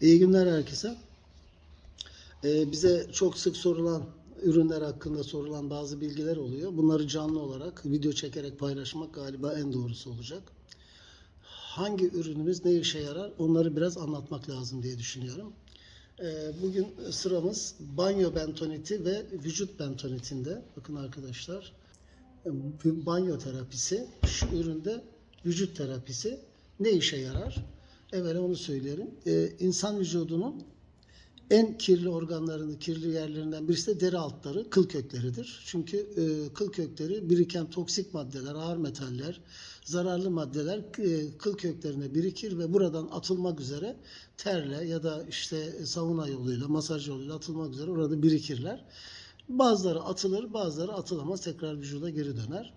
İyi günler herkese. Ee, bize çok sık sorulan ürünler hakkında sorulan bazı bilgiler oluyor. Bunları canlı olarak video çekerek paylaşmak galiba en doğrusu olacak. Hangi ürünümüz ne işe yarar onları biraz anlatmak lazım diye düşünüyorum. Ee, bugün sıramız banyo bentoniti ve vücut bentonitinde. Bakın arkadaşlar banyo terapisi, şu üründe vücut terapisi ne işe yarar? Evvela onu söyleyelim. Ee, insan vücudunun en kirli organlarını, kirli yerlerinden birisi de deri altları, kıl kökleridir. Çünkü e, kıl kökleri biriken toksik maddeler, ağır metaller, zararlı maddeler e, kıl köklerine birikir ve buradan atılmak üzere terle ya da işte sauna yoluyla, masaj yoluyla atılmak üzere orada birikirler. Bazıları atılır, bazıları atılamaz, tekrar vücuda geri döner.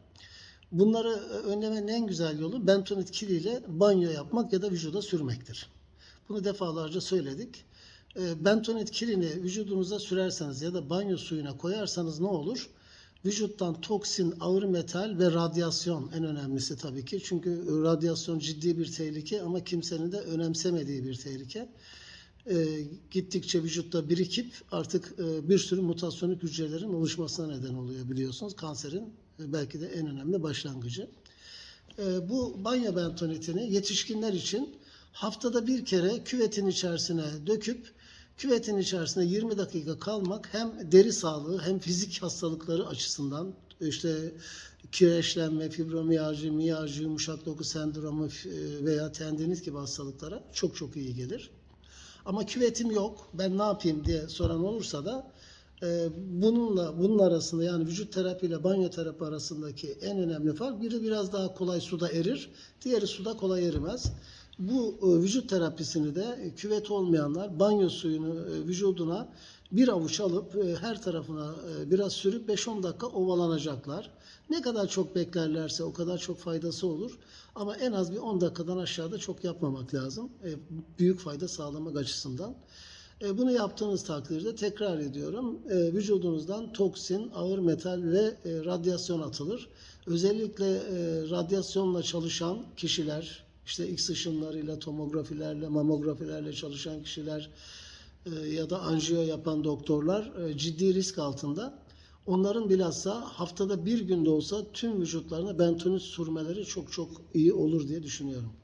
Bunları e, önlemenin en güzel yolu bentonit kiliyle banyo yapmak ya da vücuda sürmektir. Bunu defalarca söyledik. E, Bentonit kilini vücudunuza sürerseniz ya da banyo suyuna koyarsanız ne olur? Vücuttan toksin, ağır metal ve radyasyon en önemlisi tabii ki. Çünkü radyasyon ciddi bir tehlike ama kimsenin de önemsemediği bir tehlike. E, gittikçe vücutta birikip artık e, bir sürü mutasyonuk hücrelerin oluşmasına neden oluyor biliyorsunuz. Kanserin belki de en önemli başlangıcı. E, bu banyo bentonitini yetişkinler için haftada bir kere küvetin içerisine döküp küvetin içerisinde 20 dakika kalmak hem deri sağlığı hem fizik hastalıkları açısından işte kireçlenme, fibromiyalji, miyalji, yumuşak doku sendromu e, veya tendinit gibi hastalıklara çok çok iyi gelir. Ama küvetim yok, ben ne yapayım diye soran olursa da e, bununla bunun arasında yani vücut terapi ile banyo terapi arasındaki en önemli fark biri biraz daha kolay suda erir, diğeri suda kolay erimez. Bu e, vücut terapisini de küvet olmayanlar banyo suyunu e, vücuduna bir avuç alıp e, her tarafına biraz sürüp 5-10 dakika ovalanacaklar. Ne kadar çok beklerlerse o kadar çok faydası olur. Ama en az bir 10 dakikadan aşağıda çok yapmamak lazım. Büyük fayda sağlamak açısından. E, Bunu yaptığınız takdirde tekrar ediyorum e, vücudunuzdan toksin, ağır metal ve e, radyasyon atılır. Özellikle e, radyasyonla çalışan kişiler, işte X ışınlarıyla, tomografilerle, mamografilerle çalışan kişiler e, ya da anjiyo yapan doktorlar e, ciddi risk altında. Onların bilhassa haftada bir günde olsa tüm vücutlarına bentonit sürmeleri çok çok iyi olur diye düşünüyorum.